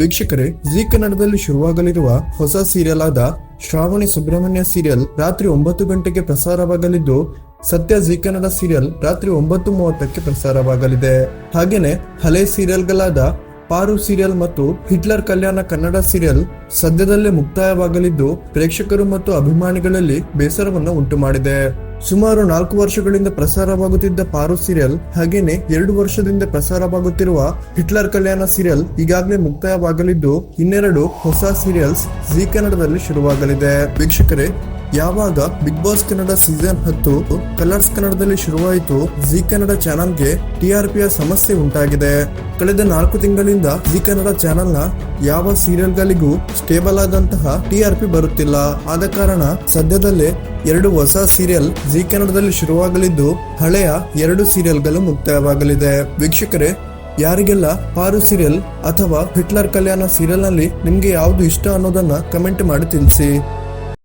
ವೀಕ್ಷಕರೇ, ಜೀ ಕನ್ನಡದಲ್ಲಿ ಶುರುವಾಗಲಿರುವ ಹೊಸ ಸೀರಿಯಲ್ ಆದ ಶ್ರಾವಣಿ ಸುಬ್ರಹ್ಮಣ್ಯ ಸೀರಿಯಲ್ ರಾತ್ರಿ ಒಂಬತ್ತು ಗಂಟೆಗೆ ಪ್ರಸಾರವಾಗಲಿದ್ದು ಸತ್ಯ ಜೀ ಕನ್ನಡ ಸೀರಿಯಲ್ ರಾತ್ರಿ ಒಂಬತ್ತು ಮೂವತ್ತಕ್ಕೆ ಪ್ರಸಾರವಾಗಲಿದೆ. ಹಾಗೇನೆ ಹಳೆ ಸೀರಿಯಲ್ಗಳಾದ ಪಾರು ಸೀರಿಯಲ್ ಮತ್ತು ಹಿಟ್ಲರ್ ಕಲ್ಯಾಣ ಕನ್ನಡ ಸೀರಿಯಲ್ ಸದ್ಯದಲ್ಲೇ ಮುಕ್ತಾಯವಾಗಲಿದ್ದು, ಪ್ರೇಕ್ಷಕರು ಮತ್ತು ಅಭಿಮಾನಿಗಳಲ್ಲಿ ಬೇಸರವನ್ನು ಉಂಟು ಮಾಡಿದೆ ಸುಮಾರು ನಾಲ್ಕು ವರ್ಷಗಳಿಂದ ಪ್ರಸಾರವಾಗುತ್ತಿದ್ದ ಪಾರು ಸೀರಿಯಲ್ ಹಾಗೇನೆ ಎರಡು ವರ್ಷದಿಂದ ಪ್ರಸಾರವಾಗುತ್ತಿರುವ ಹಿಟ್ಲರ್ ಕಲ್ಯಾಣ ಸೀರಿಯಲ್ ಈಗಾಗಲೇ ಮುಕ್ತಾಯವಾಗಲಿದ್ದು, ಇನ್ನೆರಡು ಹೊಸ ಸೀರಿಯಲ್ಸ್ ಜಿ ಕನ್ನಡದಲ್ಲಿ ಶುರುವಾಗಲಿದೆ. ವೀಕ್ಷಕರೇ ಯಾವಾಗ ಬಿಗ್ ಬಾಸ್ ಕನ್ನಡ ಸೀಸನ್ ಹತ್ತು ಕಲರ್ಸ್ ಕನ್ನಡದಲ್ಲಿ ಶುರುವಾಯಿತು ಜಿ ಕನ್ನಡ ಚಾನಲ್ಗೆ ಟಿಆರ್ಪಿಯ ಸಮಸ್ಯೆ ಉಂಟಾಗಿದೆ. ಕಳೆದ ನಾಲ್ಕು ತಿಂಗಳಿಂದ ಜಿ ಕನ್ನಡ ಚಾನೆಲ್ನ ಯಾವ ಸೀರಿಯಲ್ಗಳಿಗೂ ಸ್ಟೇಬಲ್ ಆದಂತಹ ಟಿಆರ್ಪಿ ಬರುತ್ತಿಲ್ಲ. ಆದ ಕಾರಣ ಸದ್ಯದಲ್ಲೇ ಎರಡು ಹೊಸ ಸೀರಿಯಲ್ ಜಿ ಕನ್ನಡದಲ್ಲಿ ಶುರುವಾಗಲಿದ್ದು, ಹಳೆಯ ಎರಡು ಸೀರಿಯಲ್ಗಳು ಮುಕ್ತಾಯವಾಗಲಿದೆ ವೀಕ್ಷಕರೇ, ಯಾರಿಗೆಲ್ಲ ಪಾರು ಸೀರಿಯಲ್ ಅಥವಾ ಹಿಟ್ಲರ್ ಕಲ್ಯಾಣ ಸೀರಿಯಲ್ನಲ್ಲಿ ನಿಮಗೆ ಯಾವ್ದು ಇಷ್ಟ ಅನ್ನೋದನ್ನ ಕಮೆಂಟ್ ಮಾಡಿ ತಿಳಿಸಿ.